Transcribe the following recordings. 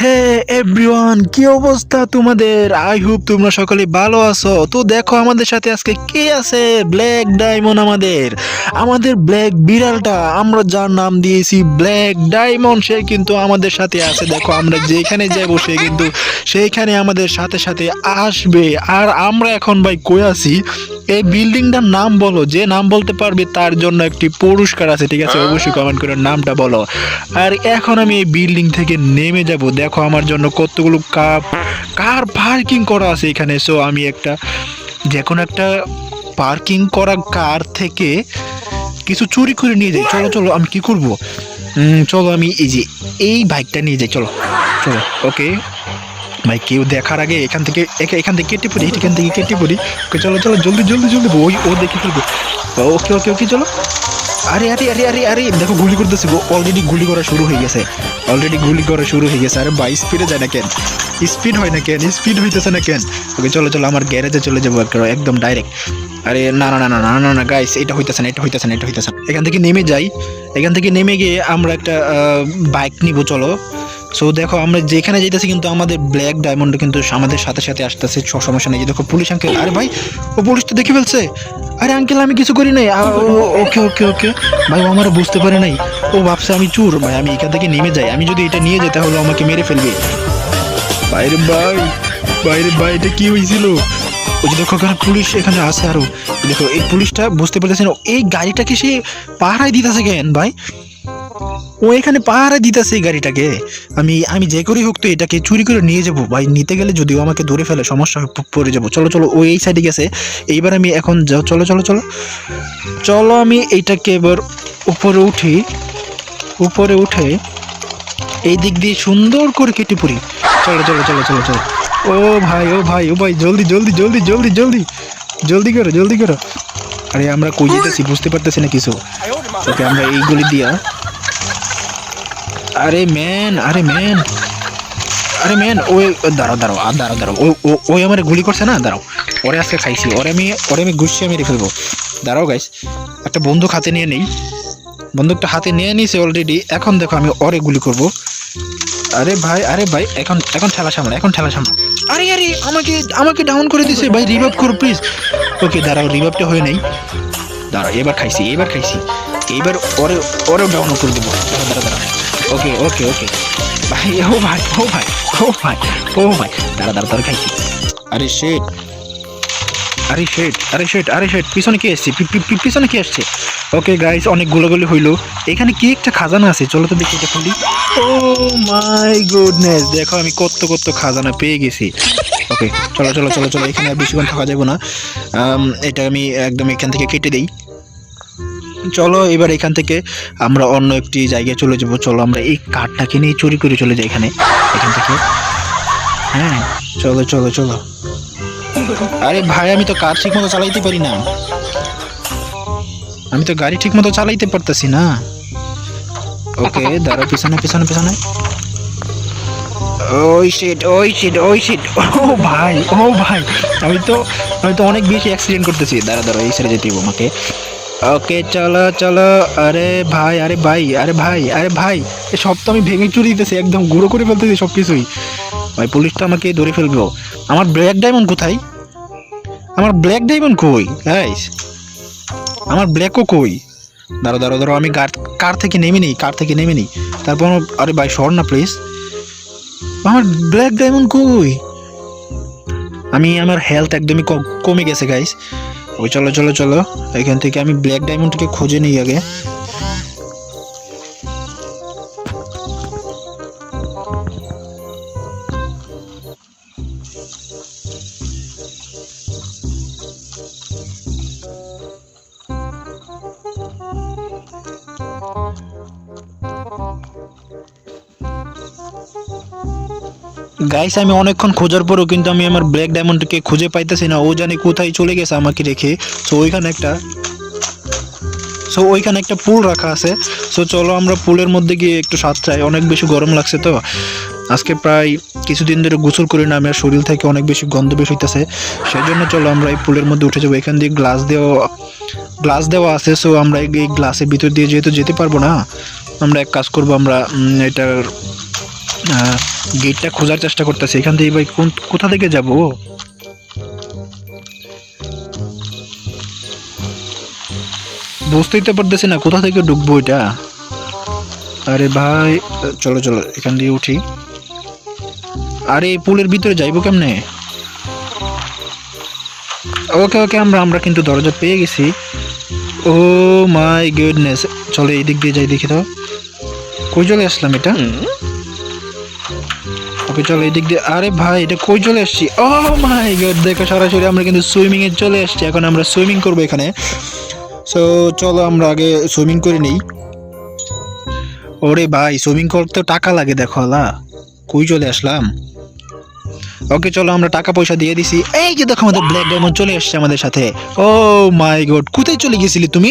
হে everyone কি অবস্থা তোমাদের? আই হোপ তোমরা সকলে ভালো আছো। তো দেখো আমাদের সাথে আজকে কে আছে? ব্ল্যাক ডায়মন্ড আমাদের। আমাদের ব্ল্যাক বিড়ালটা আমরা যার নাম দিয়েছি ব্ল্যাক ডায়মন্ড সে কিন্তু আমাদের সাথে আছে। দেখো আমরা যেখানে যাব সে কিন্তু সেইখানে আমাদের সাথে সাথে আসবে। আর আমরা এখন ভাই কই আছি? এই বিল্ডিংটার নাম বলো যে নাম বলতে পারবে তার জন্য একটি পুরস্কার আছে ঠিক আছে? অবশ্যই কমেন্ট করে নামটা বলো। আর এখন আমি এই বিল্ডিং থেকে নেমে যাব। দেখো আমার জন্য কতগুলো কাপ, কার পার্কিং করা আছে এখানে? সো আমি একটা যে কোনো একটা পার্কিং করা কার থেকে কিছু চুরি করে নিয়ে যাই। চলো চলো, আমি কি করব? চলো, আমি এই যে, এই বাইকটা নিয়ে যাই, চলো চলো ওকে ভাই কেউ দেখার আগে এখান থেকে, এখা- এখান থেকে কেটে পড়ি, এখান থেকে কেটে পড়ি। ওকে চলো চলো, জলদি জলদি জলদি ওই ও দেখে ফেলবে। ওকে ওকে ওকে চলো। আরে আরে আরে আরে আরে, দেখো, গুলি করতেছে অলরেডি গুলি করা শুরু হয়ে গেছে। অলরেডি গুলি করা শুরু হয়ে গেছে। আরে বাই স্পিডে যায় না কেন? স্পিড হয় না কেন? স্পিড হইতেছে না কেন? ওকে, চলো চলো, আমার গ্যারেজে চলে যাব একদম ডাইরেক্ট আরে, না না না না না না গাইস এটা হইতেছে না, এটা হইতেছে না, এটা হইতেছে না। এখান থেকে নেমে যাই। এখান থেকে নেমে গিয়ে আমরা একটা বাইক নিব, চলো। সো দেখো, আমরা যেখানে যেতেছি কিন্তু আমাদের ব্ল্যাক ডায়মন্ড কিন্তু আমাদের সাথে সাথে আসতেছে ছ সমস্যা নেই। দেখো, পুলিশ আঙ্কেল আরে ভাই, ও পুলিশ তো দেখে ফেলছে। আরে আঙ্কেল আমি কিছু করি নাই। ওকে ওকে ওকে। ভাই, ও আমার বুঝতে পারে নাই। ও ভাবছে আমি চুর। ভাই, আমি এখান থেকে নেমে যাই। আমি যদি এটা নিয়ে যাই, তাহলে আমাকে মেরে ফেলবে। বাইরে ভাই বাইরে ভাই, এটা কি হয়েছিল ওই যে দেখো, এখানে পুলিশ এখানে আছে আরও। দেখো, এই পুলিশটা বুঝতে পারতেছে না এই গাড়িটাকে সে পাহারায় দিতেছে কেন, ভাই? ও এখানে পাহারা দিতেছে এই গাড়িটাকে। আমি আমি যে করেই হোক তো এটাকে চুরি করে নিয়ে যাব। ভাই, নিতে গেলে যদিও আমাকে ধরে ফেলে, সমস্যা পড়ে যাব। চলো চলো, ও এই সাইডে গেছে। এইবার আমি এখন চলো চলো চলো। চলো আমি এইটাকে এবার উপরে উঠি। উপরে উঠে এই দিক দিয়ে সুন্দর করে কেটে পড়ি। চলো চলো চলো চলো চলো। ও ভাই ও ভাই ও ভাই, জলদি জলদি জলদি জলদি জলদি। জলদি করো জলদি করো। আরে আমরা কই যেতেছি, বুঝতে পারতেছি না কিছু। ওকে, আমরা এইগুলি দিয়া আরে ম্যান আরে ম্যান আরে ম্যান ওই দাঁড়াও দাঁড়াও, আর দাঁড়াও দাঁড়াও। ও ওই আমার গুলি করছে না? দাঁড়াও ওরে আজকে খাইছি। ওরে আমি ওরে আমি গুছিয়ে মেরে ফেলব দাঁড়াও গাইস একটা বন্দুক হাতে নিয়ে নেই। বন্দুকটা হাতে নিয়ে নিয়েছে অলরেডি এখন দেখো আমি ওরে গুলি করব। আরে ভাই আরে ভাই, এখন এখন ঠেলা সামলা, এখন ঠেলা সামলা। আরে আরে, আমাকে আমাকে ডাউন করে দিছে। ভাই রিভাইভ করো প্লিজ ওকে দাঁড়াও রিভাইভটা হয়ে নেই। দাঁড়াও, এবার খাইছি এবার খাইছি। এইবার ওরে ওরেও ডাউন করে দেবো। দাঁড়া দাঁড়া ওকে ওকে ওকে ভাই ও ভাই ও ভাই ও ভাই ও ভাই দাঁড়া দাঁড়া দাঁড়া খাইছি। আরে শেট আরে শেট আরে শেট আরে শেট পিছনে কি আসছে পিছনে কি আসছে ওকে গাইস অনেক গোলাগুলি হইল। এখানে কি একটা খাজানা আছে? চলো তো দেখি এটা খুলি ও মাই গুডনেস দেখো আমি কত কত খাজানা পেয়ে গেছি। ওকে চলো চলো চলো চলো এখানে আর বেশিক্ষণ থাকা যাবে না। এটা আমি একদম এখান থেকে কেটে দেই। চলো এবার এখান থেকে আমরা অন্য একটি জায়গায় চলে যাব। চলো আমরা এই কাঠটাকে নিয়ে চুরি করে চলে যাই এখানে। এখান থেকে। হ্যাঁ চলো চলো চলো। আরে ভাই, আমি তো কার ঠিক মতো চালাইতে পারি না? আমি তো গাড়ি ঠিক মতো চালাইতে পারতেছি না। ওকে দাঁড়া পিছনে পিছনে পিছনে। ওই শিট ওই শিট ওই শিট ও ভাই ও ভাই, আমি তো আমি তো অনেক বেশি অ্যাক্সিডেন্ট করতেছি। দাঁড়া দাঁড়া এই সাইডে যেতে আমাকে। ওকে, চলো চলো। আরে ভাই আরে ভাই আরে ভাই আরে ভাই। এ সব তো আমি ভেঙে চুরি দিতেছি, একদম গুঁড়ো করে ফেলতেছি সব কিছুই ভাই, পুলিশটা আমাকে ধরে ফেলব। আমার ব্ল্যাক ডায়মন্ড কোথায়? আমার ব্ল্যাক ডায়মন্ড কই? গাইস আমার ব্ল্যাকও কই? দাঁড়ো দাঁড়ো দাঁড়ো আমি গার কার থেকে নেমে নিই, কার থেকে নেমে নিই? তারপর আরে ভাই, সর না প্লিজ আমার ব্ল্যাক ডায়মন্ড কই? আমি আমার হেলথ একদমই কম- গেছে গাইস ওই চলো চলো চলো। এখান থেকে আমি ব্ল্যাক ডায়মন্ডটাকে খুঁজে নিই আগে। গাইস আমি অনেকক্ষণ খোঁজার পরেও কিন্তু আমি আমার ব্ল্যাক ডায়মন্ডকে খুঁজে পাইতেছি না। ও জানি কোথায় চলে গেছে আমাকে রেখে। সো ওইখানে একটা সো ওইখানে একটা পুল রাখা আছে। সো চলো আমরা পুলের মধ্যে গিয়ে একটু সাঁতরাই অনেক বেশি গরম লাগছে তো। আজকে প্রায় কিছুদিন ধরে গোসল করি না আমার শরীর থেকে অনেক বেশি গন্ধ বেশ হইতেছে। সেই জন্য চলো আমরা এই পুলের মধ্যে উঠে যাব। এখান দিয়ে গ্লাস দেওয়া গ্লাস দেওয়া আছে। সো আমরা এই গ্লাসের ভিতর দিয়ে যেহেতু যেতে পারব না, আমরা এক কাজ করব, আমরা এটার গেটটা খোঁজার চেষ্টা করতেছি। এখান থেকে ভাই কোন কোথা থেকে যাব? বুঝতেই তো পারতেছি না, কোথা থেকে ঢুকবো এটা? আরে ভাই, চলো চলো, এখান দিয়ে উঠি। আরে, পুলের ভিতরে যাইবো কেমনে? ওকে ওকে, আমরা আমরা কিন্তু দরজা পেয়ে গেছি। Oh my goodness. চলো এই দিক দিয়ে যাই, দেখি তো। কই চলে আসলাম এটা? ওকে, চলো এই দিক দিয়ে। আরে ভাই, এটা কই চলে আসছি ও মাই গড দেখো সরাসরি আমরা কিন্তু সুইমিং এ চলে আসছি এখন আমরা সুইমিং করব এখানে। সো চলো আমরা আগে সুইমিং করে নিই। ওরে ভাই সুইমিং করতে টাকা লাগে, দেখো আলা কই চলে আসলাম? ওকে, চলো আমরা টাকা পয়সা দিয়ে দিছি। এই যে দেখো আমাদের ব্ল্যাক ডায়মন্ড চলে আসছে আমাদের সাথে। ও মাই গড কোথায় চলে গেছিলি তুমি?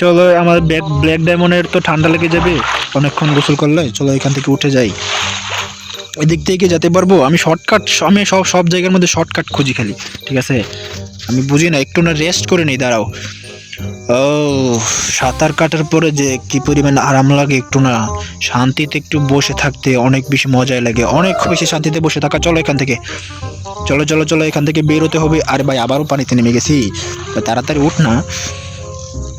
চলো, আমার ব্যাক ব্ল্যাক ডায়মন্ডের তো ঠান্ডা লেগে যাবে। অনেকক্ষণ গোসল করলে, চলো এখান থেকে উঠে যাই। ওই দিক থেকে যেতে পারব, আমি শর্টকাট আমি সব সব জায়গার মধ্যে শর্টকাট খুঁজি খালি, ঠিক আছে? আমি বুঝি না, একটু না রেস্ট করে নিই, দাঁড়াও। ও, সাঁতার কাটার পরে যে কি পরিমাণ আরাম লাগে, একটু না শান্তিতে একটু বসে থাকতে অনেক বেশি মজাই লাগে। অনেক বেশি শান্তিতে বসে থাকা, চলো এখান থেকে। চলো চলো চলো, এখান থেকে বেরোতে হবে। আরে ভাই, আবারও পানিতে নেমে গেছি। তাড়াতাড়ি উঠ না।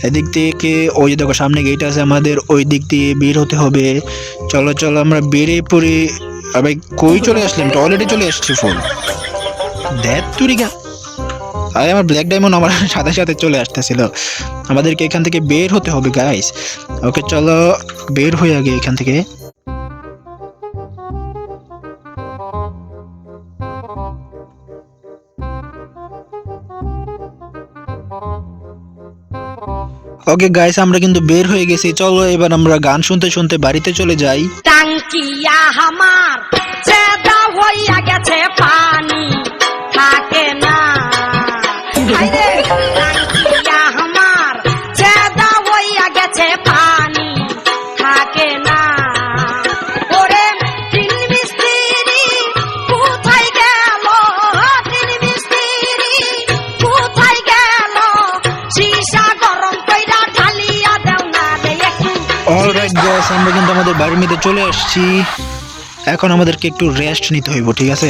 এদিক থেকে, ওই যে দেখো সামনে গেট আছে আমাদের, ওই দিক দিয়ে বের হতে হবে। চলো চলো আমরা বেরিয়ে পড়ে। ভাই কই চলে আসলাম টয়লেটে চলে আসছি ফোন দেখ তুই গা আরে, আমার ব্ল্যাক ডায়মন্ড আমার সাথে সাথে চলে আসতেছিল। আমাদেরকে এখান থেকে বের হতে হবে গাইস ওকে, চলো, বের হয়ে আগে এখান থেকে। ওকে গাইস আমরা কিন্তু বের হয়ে গেছি। চলো, এবার আমরা গান শুনতে শুনতে বাড়িতে চলে যাই। টাঙ্কিয়া আমার হইয়া গেছে পানি। অলরাইট আমরা কিন্তু আমাদের বাড়ির মধ্যে চলে আসছি। এখন আমাদেরকে একটু রেস্ট নিতে হইব, ঠিক আছে?